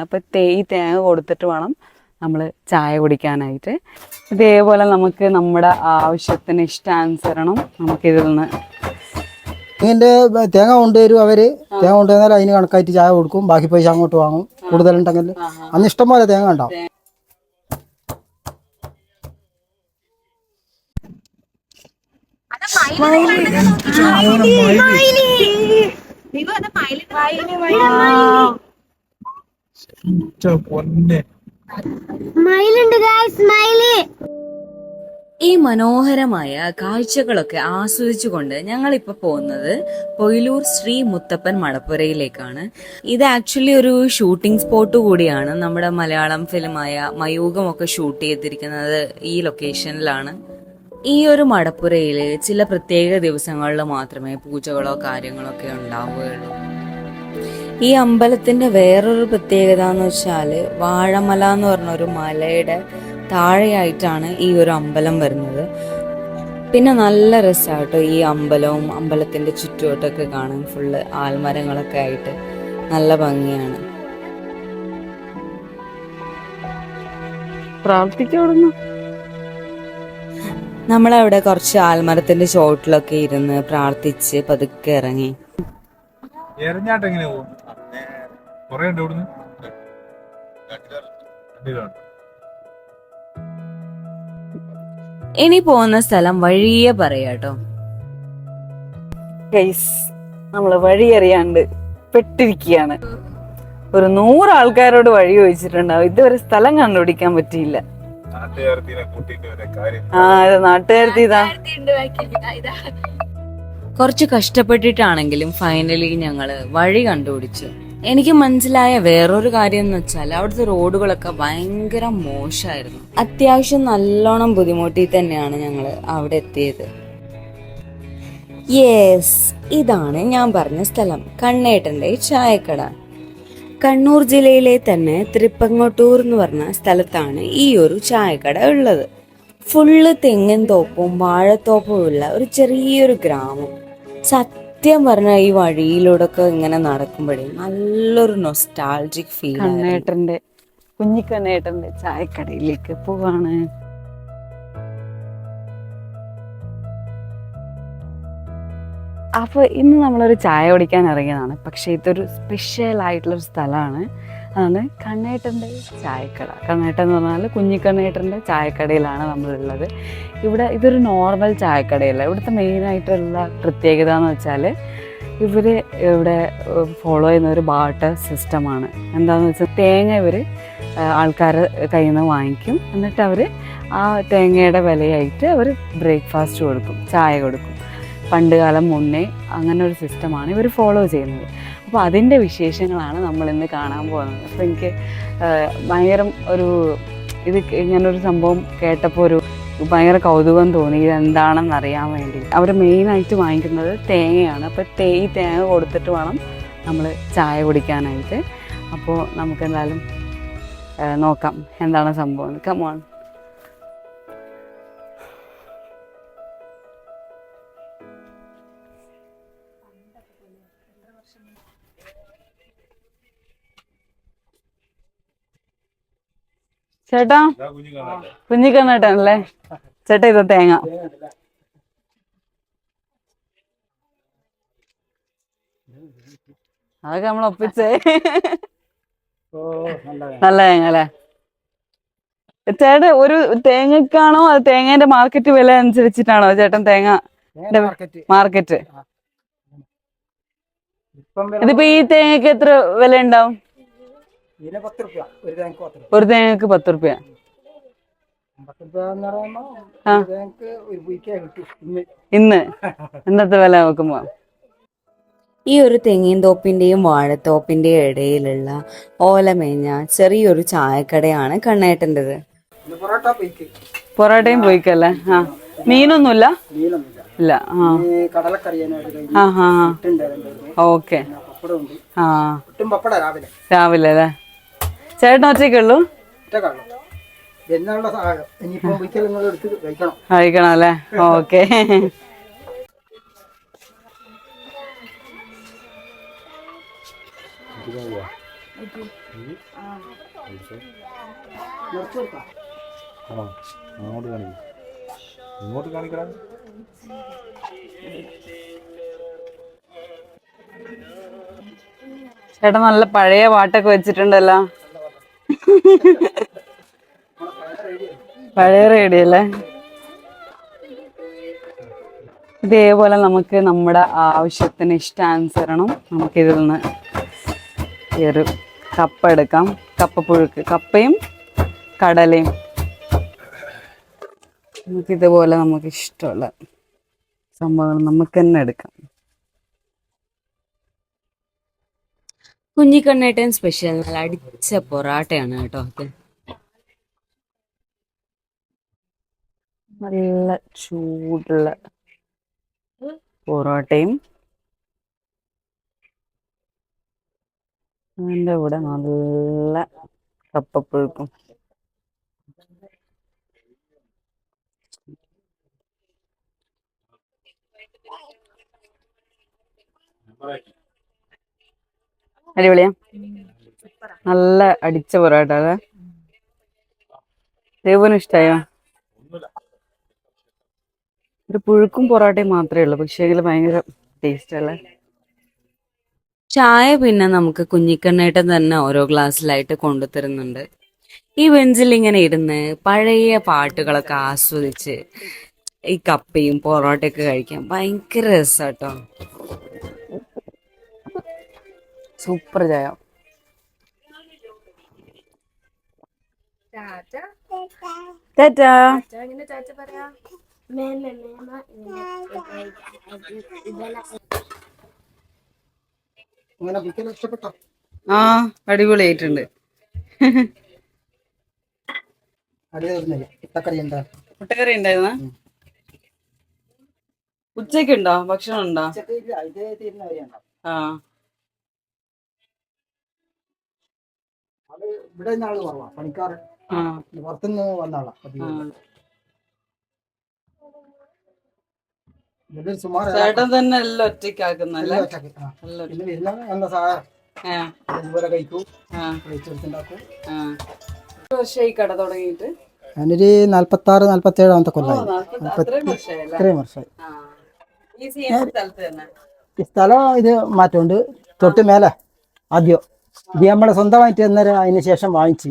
ആണ് അപ്പോൾ തേ ഈ തേങ്ങ കൊടുത്തിട്ട് വേണം നമ്മൾ ചായ കുടിക്കാനായിട്ട്. ഇതേപോലെ നമുക്ക് നമ്മുടെ ആവശ്യത്തിന് ഇഷ്ടാനുസരണം നമുക്കിതിൽ നിന്ന് ഇതിന്റെ തേങ്ങ കൊണ്ടുവരും അവർ തേങ്ങ കൊണ്ടുവന്നാൽ അതിന് കണക്കായിട്ട് ചായ കൊടുക്കും. ബാക്കി പൈസ അങ്ങോട്ട് വാങ്ങും. കൂടുതലുണ്ടെങ്കിൽ അന്ന് ഇഷ്ടംപോലെ തേങ്ങ ഉണ്ടാവും. ഗായ്സ് സ്മൈലി ഈ മനോഹരമായ കാഴ്ചകളൊക്കെ ആസ്വദിച്ചുകൊണ്ട് ഞങ്ങൾ ഇപ്പൊ പോകുന്നത് പൊയിലൂർ ശ്രീ മുത്തപ്പൻ മടപ്പുരയിലേക്കാണ്. ഇത് ആക്ച്വലി ഒരു ഷൂട്ടിംഗ് സ്പോട്ട് കൂടിയാണ്. നമ്മുടെ മലയാളം ഫിലിമായ മയൂകമൊക്കെ ഷൂട്ട് ചെയ്തിരിക്കുന്നത് ഈ ലൊക്കേഷനിലാണ് ഈ ഒരു മടപ്പുരയിൽ ചില പ്രത്യേക ദിവസങ്ങളിൽ മാത്രമേ പൂജകളോ കാര്യങ്ങളോ ഒക്കെ ഉണ്ടാവുകയുള്ളൂ. ഈ അമ്പലത്തിന്റെ വേറൊരു പ്രത്യേകത എന്ന് വെച്ചാൽ വാഴമല എന്ന് പറഞ്ഞ ഒരു മലയുടെ താഴെയായിട്ടാണ് ഈ ഒരു അമ്പലം വരുന്നത്. പിന്നെ നല്ല രസമായിട്ടോ ഈ അമ്പലവും അമ്പലത്തിന്റെ ചുറ്റുവട്ടമൊക്കെ കാണാൻ. ഫുള്ള് ആൽമരങ്ങളൊക്കെ ആയിട്ട് നല്ല ഭംഗിയാണ്. നമ്മളവിടെ കുറച്ച് ആൽമരത്തിന്റെ ചോട്ടിലൊക്കെ ഇരുന്ന് പ്രാർത്ഥിച്ച് പതുക്കെ ഇറങ്ങി. എറിഞ്ഞാട്ട് എങ്ങനെ പോകും? കൊറേ ഉണ്ട് ഇവിടുന്ന്. ഇനി പോകുന്ന സ്ഥലം വഴിയെ പറയാട്ടോ ഗൈസ് നമ്മൾ വഴി അറിയാണ്ട് പെട്ടിരിക്കുകയാണ്. ഒരു നൂറ് ആൾക്കാരോട് വഴി ചോദിച്ചിട്ടുണ്ടാവും. ഇതുവരെ സ്ഥലം കണ്ടുപിടിക്കാൻ പറ്റിയില്ല. ആ ഇത് നാട്ടുകാരത്തി ഇതാ. കുറച്ച് കഷ്ടപ്പെട്ടിട്ടാണെങ്കിലും ഫൈനലി ഞങ്ങൾ വഴി കണ്ടുപിടിച്ചു. എനിക്ക് മനസ്സിലായ വേറൊരു കാര്യം എന്ന് വെച്ചാൽ അവിടുത്തെ റോഡുകളൊക്കെ ഭയങ്കര മോശമായിരുന്നു അത്യാവശ്യം നല്ലോണം ബുദ്ധിമുട്ടി തന്നെയാണ് ഞങ്ങൾ അവിടെ എത്തിയത്. യെസ് ഇതാണ് ഞാൻ പറഞ്ഞ സ്ഥലം. കണ്ണേട്ടന്റെ ചായക്കട. കണ്ണൂർ ജില്ലയിലെ തന്നെ തൃപ്പങ്ങോട്ടൂർ എന്ന് പറഞ്ഞ സ്ഥലത്താണ് ഈ ഒരു ചായക്കട ഉള്ളത്. ഫുള്ള് തെങ്ങൻ തോപ്പും വാഴത്തോപ്പും ഉള്ള ഒരു ചെറിയൊരു ഗ്രാമം. സത്യം പറഞ്ഞ ഈ വഴിയിലൂടെ ഒക്കെ ഇങ്ങനെ നടക്കുമ്പോഴേ നല്ലൊരു നൊസ്റ്റാൾജിക് ഫീൽ കണ്ണേട്ടന്റെ കുഞ്ഞിക്കണ്ണേട്ടന്റെ ചായക്കടയിലേക്ക് പോവാണ്. അപ്പൊ ഇന്ന് നമ്മളൊരു ചായ കുടിക്കാൻ ഇറങ്ങിയതാണ്. പക്ഷേ ഇതൊരു സ്പെഷ്യൽ ആയിട്ടുള്ളൊരു സ്ഥലമാണ്. അതാണ് കണ്ണേട്ടന്റെ ചായക്കട. കണ്ണേട്ടൻ എന്ന് പറഞ്ഞാൽ കുഞ്ഞിക്കണ്ണേട്ടന്റെ ചായക്കടയിലാണ് നമ്മളുള്ളത്. ഇവിടെ ഇതൊരു നോർമൽ ചായക്കടയല്ല. ഇവിടുത്തെ മെയിനായിട്ടുള്ള പ്രത്യേകത എന്ന് വെച്ചാൽ ഇവർ ഇവിടെ ഫോളോ ചെയ്യുന്ന ഒരു ബാർട്ടർ സിസ്റ്റമാണ് എന്താണെന്ന് വെച്ചാൽ തേങ്ങ ഇവർ ആൾക്കാർ കയ്യിൽ നിന്ന് വാങ്ങിക്കും. എന്നിട്ട് അവർ ആ തേങ്ങയുടെ വിലയായിട്ട് അവർ ബ്രേക്ക്ഫാസ്റ്റ് കൊടുക്കും ചായ കൊടുക്കും. പണ്ട് കാലം മുന്നേ അങ്ങനെ ഒരു സിസ്റ്റമാണ് ഇവർ ഫോളോ ചെയ്യുന്നത്. അപ്പോൾ അതിന്റെ വിശേഷങ്ങളാണ് നമ്മൾ ഇന്ന് കാണാൻ പോകുന്നത്. അപ്പോൾ എനിക്ക് ഭയങ്കര ഒരു ഇത് ഇങ്ങനൊരു സംഭവം കേട്ടപ്പോൾ ഒരു ഭയങ്കര കൗതുകം തോന്നി. ഇതെന്താണെന്ന് അറിയാൻ വേണ്ടി. അവർ മെയിനായിട്ട് വാങ്ങിക്കുന്നത് തേങ്ങയാണ്. അപ്പോൾ തേ ഈ തേങ്ങ കൊടുത്തിട്ട് വേണം നമ്മൾ ചായ കുടിക്കാനായിട്ട്. അപ്പോൾ നമുക്ക് എന്തായാലും നോക്കാം. എന്താണ് സംഭവം? കമോൺ ചേട്ടാ? കുഞ്ഞിക്കണ്ണേട്ടനല്ലേ ചേട്ടാ ഇത് തേങ്ങ. അതൊക്കെ നമ്മൾ ഒപ്പിച്ചേ. നല്ല തേങ്ങ. അല്ലേ ചേട്ടൻ ഒരു തേങ്ങക്കാണോ അത് തേങ്ങേന്റെ മാർക്കറ്റ് വില അനുസരിച്ചിട്ടാണോ ചേട്ടൻ തേങ്ങ മാർക്കറ്റ് ഇതിപ്പോ ഈ തേങ്ങക്ക് എത്ര വില ഉണ്ടാവും പത്ത് റുപ്യ. ഒരു തേങ്ങക്ക് പത്ത് റുപ്യ. ഒരു തേങ്ങക്ക് പത്ത് റുപ്യ. പത്ത് റുപ്യ എന്ന് പറയുമ്പോ ആ. ഒരു തേങ്ങക്ക് ഒരു പൊയ്ക്കേ കിട്ടും. ഇന്ന്. ഇന്ന്. ഇന്നത്തെ വില നോക്കുമ്പോ. ഈ ഒരു തെങ്ങിൻ തോപ്പിന്റെയും വാഴത്തോപ്പിന്റെയും ഇടയിലുള്ള ഓലമേഞ്ഞ ചെറിയൊരു ചായക്കടയാണ് കണ്ണേട്ടന്റെത്. പൊറോട്ടയും പോയിക്കല്ലേ? ആ. മീനൊന്നുമില്ല? മീനൊന്നുമില്ല. ഇല്ല. ആ. ഓക്കെ. ഉണ്ട് ആ. ഒട്ടും പപ്പട രാവിലെ. രാവിലെ അല്ലേ? ചേട്ടൻ ഒറ്റയ്ക്കുള്ളൂ കഴിക്കണം അല്ലേ ഓക്കെ ആണോ അങ്ങോട്ട് കാണിക്കും ഇങ്ങോട്ട് കാണിക്കണം ചേട്ടാ നല്ല പഴയ പാട്ടൊക്കെ വെച്ചിട്ടുണ്ടല്ലോ. പഴയ റേഡിയോ അല്ലേ? ഇതേപോലെ നമുക്ക് നമ്മുടെ ആവശ്യത്തിന് ഇഷ്ടാനുസരണം നമുക്ക് ഇതിൽ നിന്ന് ഒരു കപ്പ എടുക്കാം. കപ്പ പുഴുക്ക് കപ്പയും കടലയും. നമുക്കിതുപോലെ നമുക്ക് ഇഷ്ടമുള്ള സംഭവങ്ങൾ നമുക്ക് തന്നെ എടുക്കാം. കുഞ്ഞിക്കണ്ണേട്ടൻ സ്പെഷ്യൽ നല്ല അടിച്ച പൊറാട്ടയാണ് കേട്ടോ അത്. നല്ല ചൂടുള്ള പൊറോട്ടയും അതിന്റെ കൂടെ നല്ല കപ്പപ്പുഴുക്കും. അടിപൊളിയാ? നല്ല അടിച്ച പൊറോട്ട അതെ ദേവനും ഇഷ്ടായോ? ഒരു പുഴുക്കും പൊറോട്ടയും മാത്രമേ ഉള്ളൂ. പക്ഷേ എങ്കിൽ ഭയങ്കര ടേസ്റ്റ് അല്ലേ? ചായ പിന്നെ നമുക്ക് കുഞ്ഞിക്കണ്ണേട്ടൻ തന്നെ ഓരോ ഗ്ലാസ്സിലായിട്ട് കൊണ്ടുതരുന്നുണ്ട് ഈ ബെഞ്ചിൽ ഇങ്ങനെ ഇരുന്ന് പഴയ പാട്ടുകളൊക്കെ ആസ്വദിച്ച് ഈ കപ്പയും പൊറോട്ടയൊക്കെ കഴിക്കാൻ ഭയങ്കര രസാട്ടോ. സൂപ്പർ ചായ. ഇഷ്ടപ്പെട്ടോ? ആ അടിപൊളിയായിട്ടുണ്ട്. മുട്ടക്കറി ഉണ്ടായിരുന്ന? ഉച്ചക്കുണ്ടോ ഭക്ഷണം ഉണ്ടോ? ആ. ഇവിടെ നിന്ന് ആൾ കുറവാ പണിക്കാർ പുറത്തുനിന്ന് വന്ന ആളാ സുമാർ ചേട്ടൻ തന്നെ എല്ലാം ഒറ്റയ്ക്കാക്കുന്നല്ലേ പിന്നെ വരുന്ന ഇതുപോലെ കഴിക്കൂ. കഴിച്ചെടുത്തുണ്ടാക്കും. ഒരു കട തുടങ്ങിയിട്ട്? ഞാനൊരു നാല്പത്തി ആറ് നാല്പത്തി ഏഴാമത്തെ കൊല്ലായി ഇത്രയും വർഷമായി. ഈ സ്ഥലം ഇത് മാറ്റമുണ്ട് തൊട്ട് മേലെ ആദ്യം. ഇത് നമ്മളെ സ്വന്തമായിട്ട് അന്നേരം അതിന് ശേഷം വാങ്ങിച്ചു.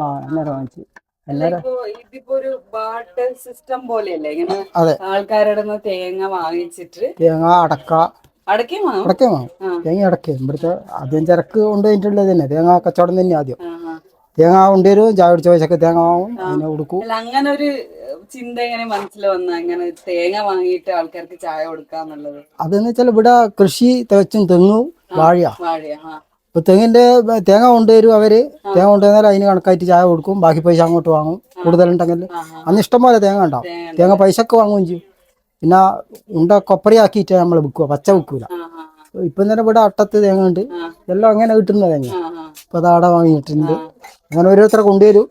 ആ അന്നേരം വാങ്ങിച്ചു. ഇതിപ്പോ ഒരു സിസ്റ്റം പോലെയല്ലേ? ഇങ്ങനെ ആൾക്കാരുടെ തേങ്ങ വാങ്ങിച്ചിട്ട് തേങ്ങ അടക്ക. അടയ്ക്കും വാങ്ങും? അടക്ക വാങ്ങും. ആ. തേങ്ങ അടക്കേ ഇവിടുത്തെ ആദ്യം ചരക്ക് കൊണ്ടുപോയിട്ടുള്ളത് തന്നെ. തേങ്ങ കച്ചവടം തന്നെ ആദ്യം. തേങ്ങ കൊണ്ടുവരും ചായ പൈസക്ക് തേങ്ങ വാങ്ങും അതിനെ കൊടുക്കും. അങ്ങനെ ഒരു ചിന്ത എങ്ങനെ മനസ്സിൽ വന്ന? അങ്ങനെ തേങ്ങ വാങ്ങിയിട്ട് ആൾക്കാർക്ക് ചായ കൊടുക്കാന്നുള്ളത്. അതെന്ന് വെച്ചാൽ ഇവിടെ കൃഷി തികച്ചും തെങ്ങും വാഴയാ. വാഴയാ ഇപ്പൊ തെങ്ങിന്റെ തേങ്ങ കൊണ്ടുവരും അവർ. തേങ്ങ കൊണ്ടുവന്നാൽ അതിന് കണക്കായിട്ട് ചായ കൊടുക്കും. ബാക്കി പൈസ അങ്ങോട്ട് വാങ്ങും. കൂടുതലുണ്ടെങ്കിൽ. അന്ന് ഇഷ്ടം പോലെ തേങ്ങ ഉണ്ടാവും. തേങ്ങ പൈസക്ക് വാങ്ങുകയും ചെയ്യും. പിന്നെ ഉണ്ട കൊപ്പരയാക്കിയിട്ട് നമ്മൾ വിൽക്കുക. പച്ച വിൽക്കൂല. ഇപ്പൊ തന്നെ ഇവിടെ അട്ടത്ത് തേങ്ങ ഉണ്ട്. എല്ലാം അങ്ങനെ കിട്ടുന്ന തേങ്ങ ഇപ്പൊ അത് വാങ്ങിയിട്ടുണ്ട്. അങ്ങനെ ഓരോരുത്തരെ കൊണ്ടുവരും.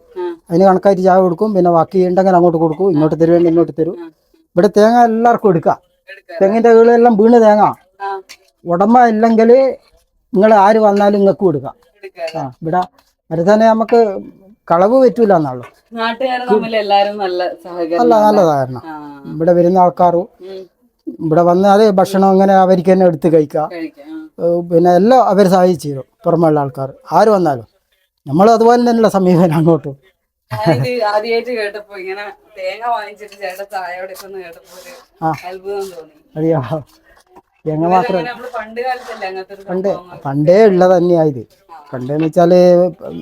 അതിന് കണക്കായിട്ട് ചായ കൊടുക്കും. പിന്നെ ബാക്കി ഉണ്ടെങ്കിൽ അങ്ങോട്ട് കൊടുക്കും. ഇങ്ങോട്ട് തരുവേണ്ടി ഇങ്ങോട്ട് തരും. ഇവിടെ തേങ്ങ എല്ലാവർക്കും എടുക്കാം. തെങ്ങിന്റെ വീളെല്ലാം വീണ് തേങ്ങ. ഉടമ ഇല്ലെങ്കിൽ നിങ്ങൾ ആര് വന്നാലും നിങ്ങൾക്ക് കൊടുക്കാം. ആ ഇവിടെ അത് തന്നെ നമുക്ക് കളവ് പറ്റൂല എന്നാളു നല്ല നല്ല സഹകരണം. ഇവിടെ വരുന്ന ആൾക്കാരും ഇവിടെ വന്ന് അത് ഭക്ഷണം അങ്ങനെ അവർക്ക് തന്നെ എടുത്ത് കഴിക്കാം. പിന്നെ എല്ലാം അവർ സഹായിച്ചു തരും പുറമെയുള്ള ആൾക്കാർ ആര് വന്നാലും. നമ്മൾ അതുപോലെ തന്നെയുള്ള സമീപനം അങ്ങോട്ട്. ആദ്യമായിട്ട് കേട്ടപ്പോ ഇങ്ങനെ തേങ്ങ വാങ്ങിച്ചിട്ട് ചേട്ടൻ ചായ കൊടുക്കുന്ന കേട്ടപ്പോ ഒരു അത്ഭുതം തോന്നി. അറിയാ തേങ്ങ മാത്രം പണ്ട് പണ്ടേ ഉള്ള തന്നെയാ ഇത്. പണ്ടെന്ന് വെച്ചാൽ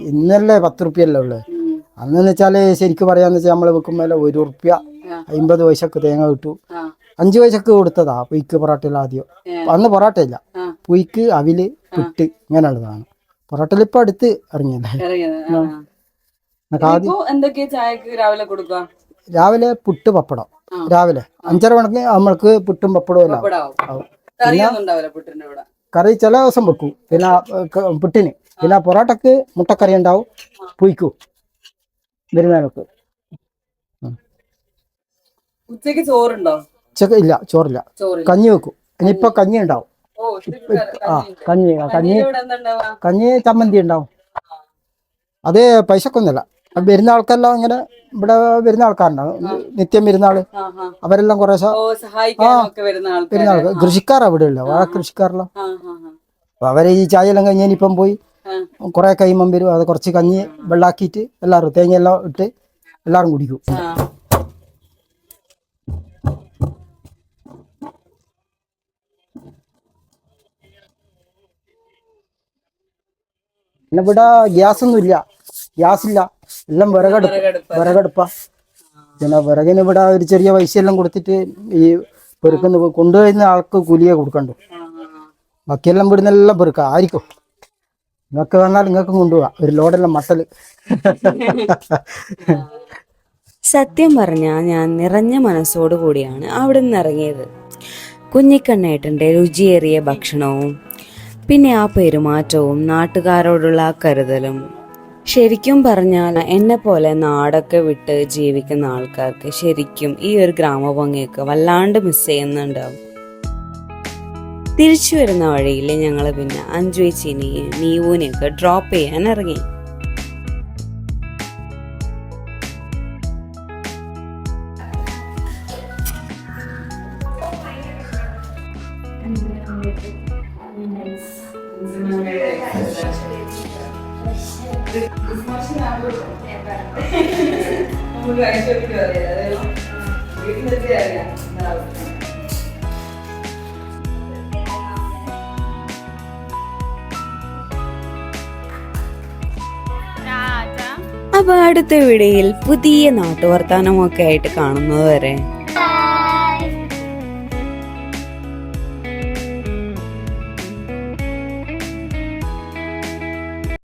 ഇന്നല്ലേ പത്ത് റുപ്യല്ലേ ഉള്ളത് അന്ന് അന്നെന്ന് വെച്ചാൽ ശരിക്കും പറയാന്ന് വെച്ചാൽ നമ്മൾ വെക്കുമ്പോൾ ഒരു റുപ്യ. അമ്പത് പൈസക്ക് തേങ്ങ കിട്ടു. അഞ്ചു പൈസക്ക് കൊടുത്തതാ പുയ്ക്ക് പൊറോട്ടയിൽ ആദ്യം. അന്ന് പൊറോട്ട ഇല്ല. പുയ്ക്ക് അവിൽ പുട്ട് ഇങ്ങനെയുള്ളതാണ്. പൊറോട്ടയിൽ ഇപ്പൊ അടുത്ത് ഇറങ്ങിയല്ലേ ഇറങ്ങിയത്. ആ. നമുക്ക് ആദ്യം ഇപ്പൊ എന്തൊക്കെയാ ചായക്ക് രാവിലെ കൊടുക്കുക രാവിലെ പുട്ട് പപ്പടം. രാവിലെ അഞ്ചര മണിക്ക് നമ്മൾക്ക് പുട്ടും പപ്പടവും എല്ലാം കറി ചില ദിവസം വെക്കും. പിന്നെ പുട്ടിന്. പിന്നെ പൊറോട്ടക്ക് മുട്ടക്കറി ഉണ്ടാവും. പൊയ്ക്കു വരുന്നതിനൊക്കെ ഉച്ചയ്ക്ക് ചോറുണ്ടോ? ഉച്ചയ്ക്ക് ഇല്ല ചോറില്ല. കഞ്ഞി വെക്കും. ഇനിയിപ്പോ കഞ്ഞി ഉണ്ടാവും. ആ. കഞ്ഞി കഞ്ഞി കഞ്ഞി ചമ്മന്തി ഉണ്ടാവും. അത് പൈസക്കൊന്നുമില്ല. വരുന്ന ആൾക്കെല്ലാം ഇങ്ങനെ ഇവിടെ വരുന്ന ആൾക്കാരുണ്ടാവും നിത്യം വരുന്ന ആൾ. അവരെല്ലാം കുറെ ആൾക്കാർ കൃഷിക്കാരാ ഇവിടെ ഉള്ളത് വാഴ കൃഷിക്കാരല്ലോ. അപ്പൊ അവരെ ഈ ചായ എല്ലാം കഴിഞ്ഞാൽ ഇപ്പം പോയി കുറെ കൈമം വരും. അത് കുറച്ച് കഞ്ഞി വെള്ളാക്കിയിട്ട് എല്ലാവരും തേങ്ങ എല്ലാം ഇട്ട് എല്ലാവരും കുടിക്കും. പിന്നെ ഇവിടെ ഗ്യാസ് ഒന്നും ഇല്ല ഗ്യാസ് ഇല്ല എല്ലാം വിറകടുപ്പ്. വിറകടുപ്പാ. പിന്നെ വിറകിന് ഇവിടെ ഒരു ചെറിയ പൈസ എല്ലാം കൊടുത്തിട്ട് ഈ പെറുക്കുന്ന. കൊണ്ടുവരുന്ന ആൾക്ക് കൂലിയെ കൊടുക്കണ്ടു? ബാക്കിയെല്ലാം ഇവിടുന്ന് എല്ലാം പെറുക്ക. ആയിരിക്കും. നിങ്ങൾക്ക് വന്നാൽ നിങ്ങൾക്ക് കൊണ്ടുപോവാ. ഒരു ലോഡെല്ലാം മട്ടൽ. സത്യം പറഞ്ഞാൽ ഞാൻ നിറഞ്ഞ മനസ്സോടു കൂടിയാണ് അവിടെ നിന്ന് ഇറങ്ങിയത്. കുഞ്ഞിക്കണ്ണേട്ടന്റെ രുചിയേറിയ ഭക്ഷണവും പിന്നെ ആ പെരുമാറ്റവും നാട്ടുകാരോടുള്ള ആ കരുതലും ശരിക്കും പറഞ്ഞാൽ എന്നെ പോലെ നാടൊക്കെ വിട്ട് ജീവിക്കുന്ന ആൾക്കാർക്ക് ശരിക്കും ഈ ഒരു ഗ്രാമഭംഗിയൊക്കെ വല്ലാണ്ട് മിസ് ചെയ്യുന്നുണ്ടാവും. തിരിച്ചു വരുന്ന വഴിയിൽ ഞങ്ങൾ പിന്നെ അഞ്ചു ചേച്ചിനെയും നീവൂനെയൊക്കെ ഡ്രോപ്പ് ചെയ്യാൻ ഇറങ്ങി. അപ്പൊ അടുത്ത വീഡിയോയിൽ പുതിയ നാട്ടുവർത്താനമൊക്കെ ആയിട്ട് കാണുന്നത് വരെ.